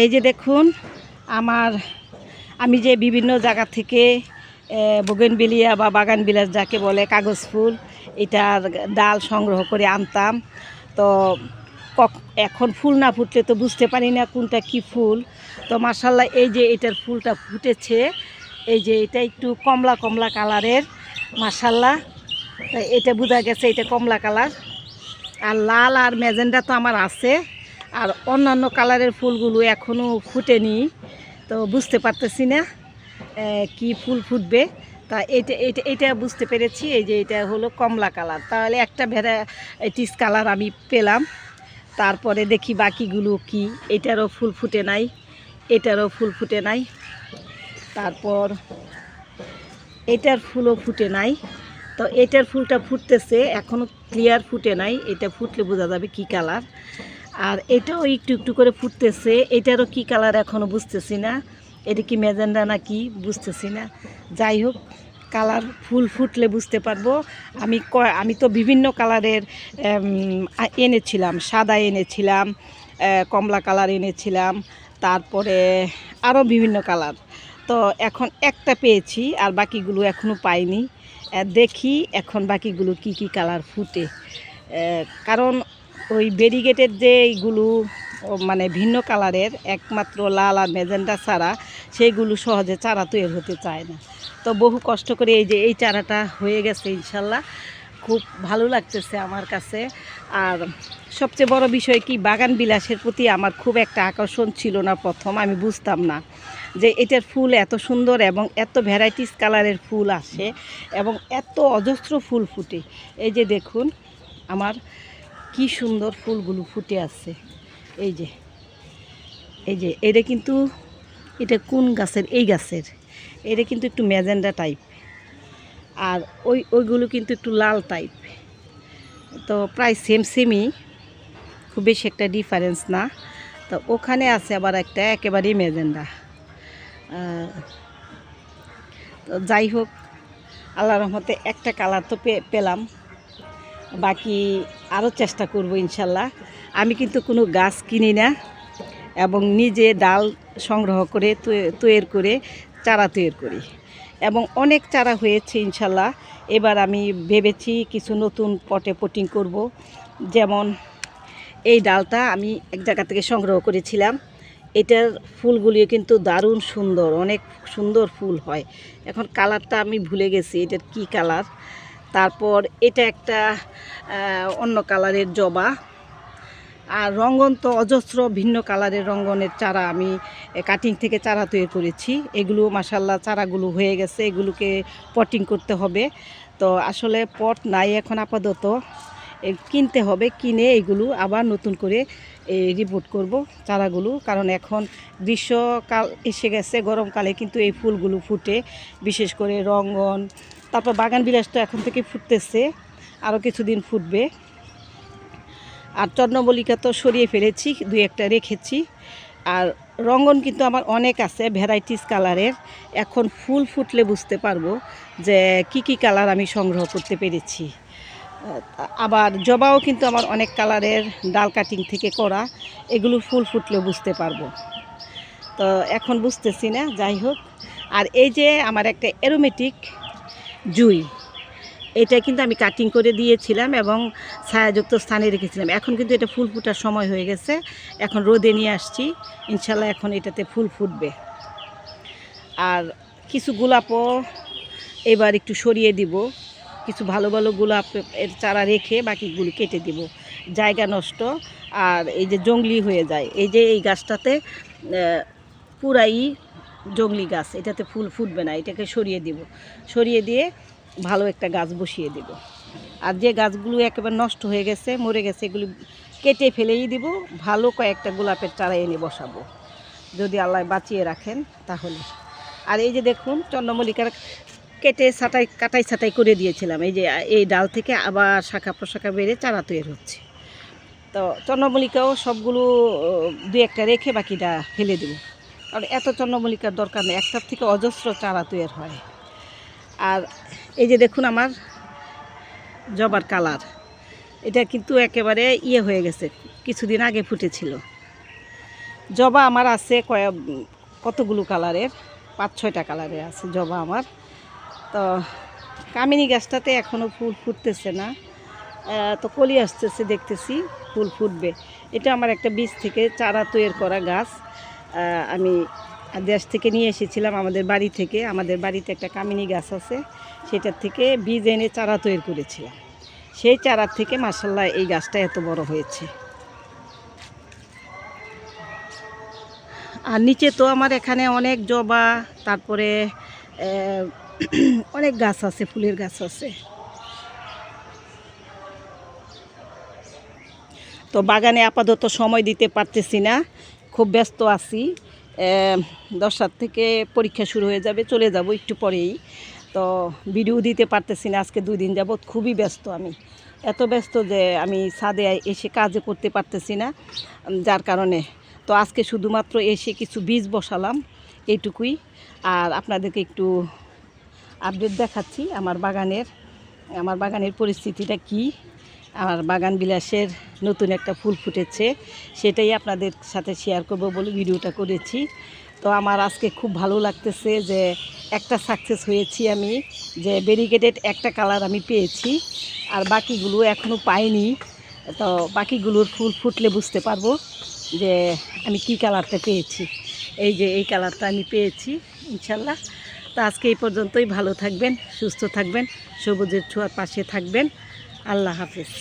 এই যে দেখুন, আমার, আমি যে বিভিন্ন জায়গা থেকে বগেনবিলিয়া বা বাগান বিলাস যাকে বলে কাগজ ফুল, এটার ডাল সংগ্রহ করে আনতাম। তো এখন ফুল না ফুটলে তো বুঝতে পারি না কোনটা কি ফুল। তো মার্শাল্লাহ এই যে এটার ফুলটা ফুটেছে, এই যে এটা একটু কমলা কমলা কালারের মার্শাল্লাহ এটা বোঝা গেছে এটা কমলা কালার। আর লাল আর ম্যাজেন্ডা তো আমার আছে। আর অন্যান্য কালারের ফুলগুলো এখনও ফুটেনি, তো বুঝতে পারতেছি না কি ফুল ফুটবে। তা এটা এটা এটা বুঝতে পেরেছি, এই যে এটা হলো কমলা কালার। তাহলে একটা ভেড়া ভ্যারাইটিস কালার আমি পেলাম, তারপরে দেখি বাকিগুলো কি, এটারও ফুল ফুটে নাই, এটারও ফুল ফুটে নাই, তারপর এটার ফুলও ফুটে নাই। তো এটার ফুলটা ফুটতেছে এখনও ক্লিয়ার ফুটে নাই, এটা ফুটলে বোঝা যাবে কি কালার। আর এটাও একটু একটু করে ফুটতেছে। এটারও কি কালার এখনও বুঝতেছি না। এটা কি মেজেন্ডা না কি বুঝতেছি না। যাই হোক কালার ফুল ফুটলে বুঝতে পারব। আমি ক- আমি তো বিভিন্ন কালারের এনেছিলাম। সাদা এনেছিলাম কমলা কালার এনেছিলাম। তারপরে আরও বিভিন্ন কালার তো এখন একটা পেয়েছি, আর বাকিগুলো এখনও পাইনি। দেখি এখন বাকিগুলো কি কি কালার ফুটে। কারণ ওই ব্যারিগেটের যে এইগুলো মানে ভিন্ন কালারের, একমাত্র লাল আর মেজেন্ডা চারা, সেইগুলো সহজে চারা তৈরি হতে চায় না। তো বহু কষ্ট করে এই যে এই চারাটা হয়ে গেছে ইনশাল্লাহ। খুব ভালো লাগতেছে আমার কাছে। আর সবচেয়ে বড় বিষয় কি, বাগান বিলাসের প্রতি আমার খুব একটা আকর্ষণ ছিল না প্রথম, আমি বুঝতাম না যে এটার ফুল এত সুন্দর এবং এত ভ্যারাইটিস কালারের ফুল আসে এবং এত অজস্র ফুল ফুটে। এই যে দেখুন, আমার কি সুন্দর ফুলগুলো ফুটে আছে। এই যে এই যে, এটা কিন্তু এটা কোন গাছের? এই গাছের। এটা কিন্তু একটু ম্যাজেন্ডা টাইপ। আর ওই, ওইগুলো কিন্তু একটু লাল টাইপ। তো প্রায় সেম, সেমই। খুব বেশি একটা ডিফারেন্স না। তো ওখানে আছে আবার একটা, একেবারেই ম্যাজেন্ডা। তো যাই হোক আল্লাহ রহমতে একটা কালার তো পেলাম। বাকি আরও চেষ্টা করব ইনশাল্লাহ। আমি কিন্তু কোনো গাছ কিনি না এবং নিজে ডাল সংগ্রহ করে তৈরি করে চারা তৈরি করি। এবং অনেক চারা হয়েছে ইনশাল্লাহ। এবার আমি ভেবেছি কিছু নতুন পটে পটিং করব। যেমন এই ডালটা আমি এক জায়গা থেকে সংগ্রহ করেছিলাম। এটার ফুলগুলিও কিন্তু দারুণ সুন্দর, অনেক সুন্দর ফুল হয়। এখন কালারটা আমি ভুলে গেছি, এটার কি কালার? তারপর এটা একটা অন্য কালারের জবা। আর রঙ্গন তো অজস্র, ভিন্ন কালারের রঙ্গনের চারা আমি কাটিং থেকে চারা তৈরি করেছি। এগুলো মাসাল্লাহ চারাগুলো হয়ে গেছে, এগুলোকে পটিং করতে হবে। তো আসলে পট নাই এখন আপাতত। কিনতে হবে, কিনে এগুলো আবার নতুন করে রিপোর্ট করব চারাগুলো। কারণ এখন গ্রীষ্মকাল এসে গেছে, গরমকালে কিন্তু এই ফুলগুলো ফুটে। বিশেষ করে রঙ্গন তারপর বাগান বিলাস তো এখন থেকে ফুটতেছে আরও কিছুদিন ফুটবে। আর চন্দ্রমল্লিকা তো সরিয়ে ফেলেছি, দুই একটা রেখেছি। আর রঙ্গন কিন্তু আমার অনেক আছে ভ্যারাইটিস কালারের এখন ফুল ফুটলে বুঝতে পারব যে কি কি কালার আমি সংগ্রহ করতে পেরেছি। আবার জবাও কিন্তু আমার অনেক কালারের ডাল কাটিং থেকে করা, এগুলো ফুল ফুটলে বুঝতে পারব। তো এখন বুঝতেছি না, যাই হোক। আর এই যে আমার একটা অ্যারোমেটিক জুই। এটা কিন্তু আমি কাটিং করে দিয়েছিলাম এবং ছায়াযুক্ত স্থানে রেখেছিলাম। এখন কিন্তু এটা ফুল ফুটার সময় হয়ে গেছে। এখন রোদে নিয়ে আসছি। ইনশাল্লাহ এখন এটাতে ফুল ফুটবে। আর কিছু গোলাপও এবার একটু সরিয়ে দিব। কিছু ভালো ভালো গোলাপ এর চারা রেখে বাকিগুলো কেটে দিব। জায়গা নষ্ট। আর এই যে জঙ্গলি হয়ে যায়। এই যে এই গাছটাতে পুরাই জঙ্গলি গাছ, এটাতে ফুল ফুটবে না, এটাকে সরিয়ে দিব। সরিয়ে দিয়ে ভালো একটা গাছ বসিয়ে দিব। আর যে গাছগুলো একেবারে নষ্ট হয়ে গেছে, মরে গেছে, এগুলি কেটে ফেলেই দিব, ভালো কয়েকটা গোলাপের চারা এনে বসাবো। যদি আল্লাহ বাঁচিয়ে রাখেন, তাহলে। আর এই যে দেখুন, চন্দ্রমল্লিকার কেটে ছাটাই, কাটাই ছাটাই করে দিয়েছিলাম। এই যে, এই ডাল থেকে আবার শাখা প্রশাখা বেড়ে চারা তৈরি হচ্ছে। তো চন্দ্রমল্লিকাও সবগুলো দু একটা রেখে বাকিটা ফেলে দেবো। কারণ এত চন্দ্রমল্লিকার দরকার নেই, একটার থেকে অজস্র চারা তৈরি হয়। আর এই যে দেখুন আমার জবার কালার, এটা কিন্তু একেবারে ইয়ে হয়ে গেছে, কিছুদিন আগে ফুটেছিল। জবা আমার আছে কয় কতগুলো কালারের? পাঁচ, ছয়টা কালারের আছে জবা আমার। তো কামিনী গাছটাতে এখনও ফুল ফুটতেছে না। তো কলি আসতেছে দেখতেছি, ফুল ফুটবে। এটা আমার একটা বীজ থেকে চারা তৈরি করা গাছ। আমি দেশ থেকে নিয়ে এসেছিলাম আমাদের বাড়ি থেকে। আমাদের বাড়িতে একটা কামিনী গাছ আছে, সেটার থেকে বীজ এনে চারা তৈরি করেছিলাম। সেই চারার থেকে মাসাল্লাহ এই গাছটা এত বড় হয়েছে। আর নিচে তো আমার এখানে অনেক জবা, তারপরে অনেক গাছ আছে, ফুলের গাছ আছে। তো বাগানে আপাতত সময় দিতে পারতেছি না। খুব ব্যস্ত আছি। দশটার থেকে পরীক্ষা শুরু হয়ে যাবে, চলে যাব একটু পরেই। তো ভিডিও দিতে পারতেছি না, আজকে দুই দিন যাবৎ খুবই ব্যস্ত আমি। এত ব্যস্ত যে আমি ছাদে এসে কাজে করতে পারতেছি না, যার কারণে। তো আজকে শুধুমাত্র এসে কিছু বীজ বসালাম, এইটুকুই। আর আপনাদেরকে একটু আপডেট দেখাচ্ছি, আমার বাগানের আমার বাগানের পরিস্থিতিটা কি। আমার বাগান বিলাসের নতুন একটা ফুল ফুটেছে, সেটাই আপনাদের সাথে শেয়ার করব বলে ভিডিওটা করেছি। তো আমার আজকে খুব ভালো লাগতেছে যে একটা সাকসেস হয়েছি আমি, যে ব্যারিকেডেড একটা কালার আমি পেয়েছি, আর বাকিগুলো এখনও পাইনি। তো বাকিগুলোর ফুল ফুটলে বুঝতে পারব যে আমি কি কালারটা পেয়েছি। এই যে এই কালারটা আমি পেয়েছি, ইনশাল্লাহ। তো আজকে এই পর্যন্তই, ভালো থাকবেন, সুস্থ থাকবেন, সবুজের ছোঁয়ার পাশে থাকবেন। আল্লাহ হাফিজ।